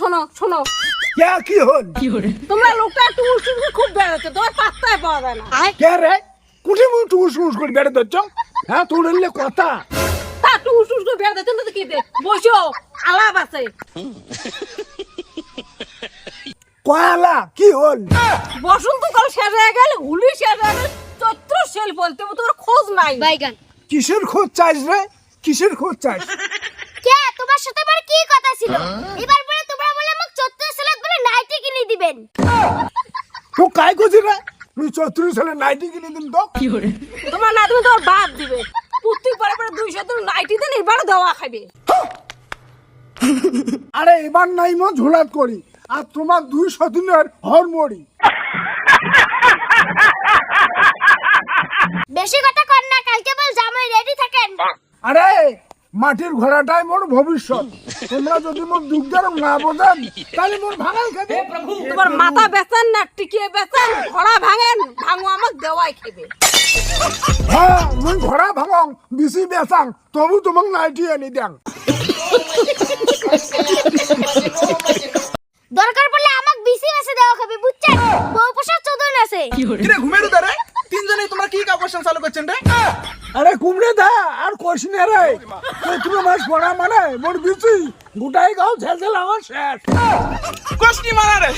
শোনো শোনো। কে কি হল? তোমরা লোকটা একটু খুব বেড়াচ্ছে তোমার পাত্তায় পাওয়া যায় না। কে রে? কুঠি মুই টুকুস টুকুস করে বেড়ে হ্যাঁ তোর এলে কথা। তা উষ্টি করে বেড়াচ্ছে না তো কি দে বসো আলাপ আছে। কয়ালা কি হল? বসন্তকাল শেষ হয়ে গেল হুলি শেষ হয়ে গেল চৈত্র সেল বলতে তোমার খোঁজ নাই। বাইগান। কিসের খোঁজ চাইস রে? কিসের খোঁজ চাইস? কে? তোমার সাথে আমার কি কথা ছিল? এবার দিবেন তো কাই করছি রে? তুই চৌত্রিশ সালে নাইটি কিনে দিন তো? তোমার না তুমি তোমার বাপ দিবে। প্রতি পরে পরে দুইশো তুমি নাইটি দেন এবার দেওয়া খাবে আরে এবার নাই মো ঝোলাত করি। আর তোমার দুই শদিনের হরমড়ি। বেশি কথা কর না কালকে বল জামাই রেডি থাকেন। আরে মাটির ঘোড়াটাই মোর ভবিষ্যৎ। তোমরা যদি মোর দুগ্ধার না বোঝান তাহলে মোর ভাঙাই খাবে তোমার মাথা বেচেন না টিকিয়ে বেচেন ঘোড়া ভাঙেন ভাঙো আমাকে দেওয়াই খেবে হ্যাঁ মুই ঘোড়া ভাঙং বেশি বেচাং তবু তোমাক নাইটি আনি দেন দরকার পড়লে আমাকে বিসি বেসে দেওয়া খাবে বুঝছেন বউ পোষার চোদন আছে। কিরে ঘুমের তিনজনে তোমরা কি কাকর্ষণ চালু করছেন রে? আরে কুমড়ে দা আর কষি না রে। চৈত্র মাস পড়া মানে মোর বিচি গোটাই গাও ঝেলঝেল আমার শেষ। কোষ্টি মারা রে।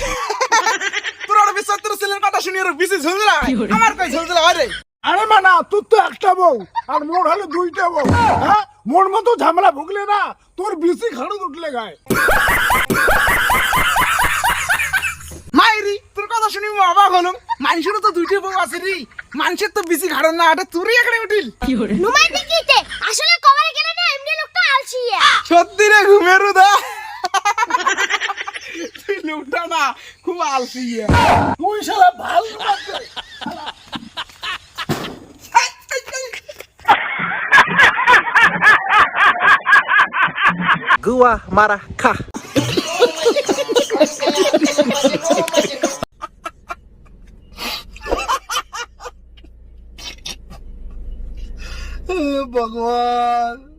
তোর আর বিশ্বত্তর ছেলের কথা শুনি আর বেশি ঝুলঝুলা আমার কই ঝুলঝুলা হয় রে? আরে মানা তোর তো একটা বউ আর মোর হলো দুইটা বউ। হ্যাঁ? মোর মতো ঝামেলা ভুগলে না তোর বেশি খাড়ুত উঠলে গায়ে। মাইরি তোর কথা শুনি অবাক হলাম। মানুষেরও তো দুইটা বউ আছে রে। মানুষের তো বেশি ঘাড়ন না এটা তুরই এখানে উঠিল। নুমাই দিকিতে আসলে কবার গেলে না এমনি লোকটা আলসিয়া সত্যি রে ঘুমের উদা তুই লোকটা না খুব আলসি ইয়ে। তুই শালা ভালো লাগছে Gua marah ભગવાન.